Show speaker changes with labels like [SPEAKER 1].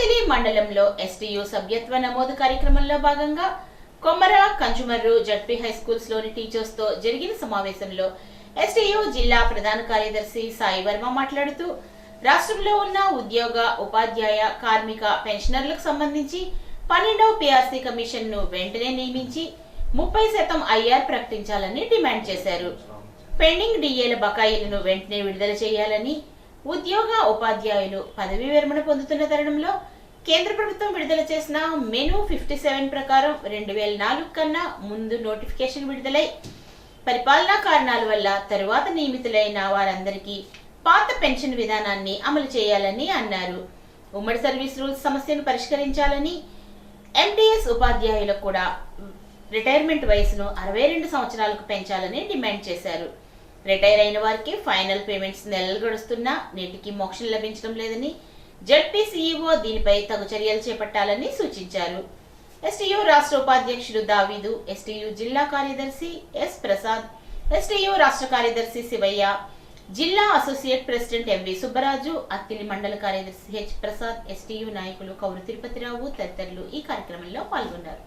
[SPEAKER 1] అత్తిలి మండలంలో ఎస్టీయూ సభ్యత్వ నమోదు కార్యక్రమంలో భాగంగా కొమ్మర కంచుమర్రు జడ్పీ హై స్కూల్స్లోని టీచర్స్తో జరిగిన సమావేశంలో ఎస్టీయూ జిల్లా ప్రధాన కార్యదర్శి సాయి వర్మ మాట్లాడుతూ రాష్ట్రంలో ఉన్న ఉద్యోగ ఉపాధ్యాయ కార్మిక పెన్షనర్లకు సంబంధించి పన్నెండవ పిఆర్సీ కమిషన్ను వెంటనే నియమించి ముప్పై శాతం ఐఆర్ ప్రకటించాలని డిమాండ్ చేశారు. పెండింగ్ డిఏల బకాయిలను వెంటనే విడుదల చేయాలని ఉద్యోగ ఉపాధ్యాయులు పదవీ విరమణ పొందుతున్న తరుణంలో కేంద్ర ప్రభుత్వం విడుదల చేసిన మెను ఫిఫ్టీ సెవెన్ ప్రకారం రెండు వేల నాలుగు కన్నా ముందు నోటిఫికేషన్ విడుదలై పరిపాలనా కారణాల వల్ల తరువాత నియమితులైన వారందరికీ పాత పెన్షన్ విధానాన్ని అమలు చేయాలని అన్నారు. ఉమ్మడి సర్వీస్ రూల్స్ సమస్యను పరిష్కరించాలని ఎంటీఎస్ ఉపాధ్యాయులకు కూడా రిటైర్మెంట్ వయసును అరవై రెండు సంవత్సరాలకు పెంచాలని డిమాండ్ చేశారు. రిటైర్ అయిన వారికి ఫైనల్ పేమెంట్స్ నెలలు గడుస్తున్నా నేటికి మోక్షం లభించడం లేదని జడ్పీ సీఈఓ దీనిపై తగు చర్యలు చేపట్టాలని సూచించారు. ఎస్టీయూ రాష్ట్ర ఉపాధ్యక్షుడు దావీదు ఎస్టీయూ జిల్లా కార్యదర్శి ఎస్ ప్రసాద్ ఎస్టీయూ రాష్ట్ర కార్యదర్శి శివయ్య జిల్లా associate president M V Subbaraju Attili మండల కార్యదర్శి హెచ్ ప్రసాద్ ఎస్టీయూ నాయకులు కౌరు తిరుపతిరావు తదితరులు ఈ కార్యక్రమంలో పాల్గొన్నారు.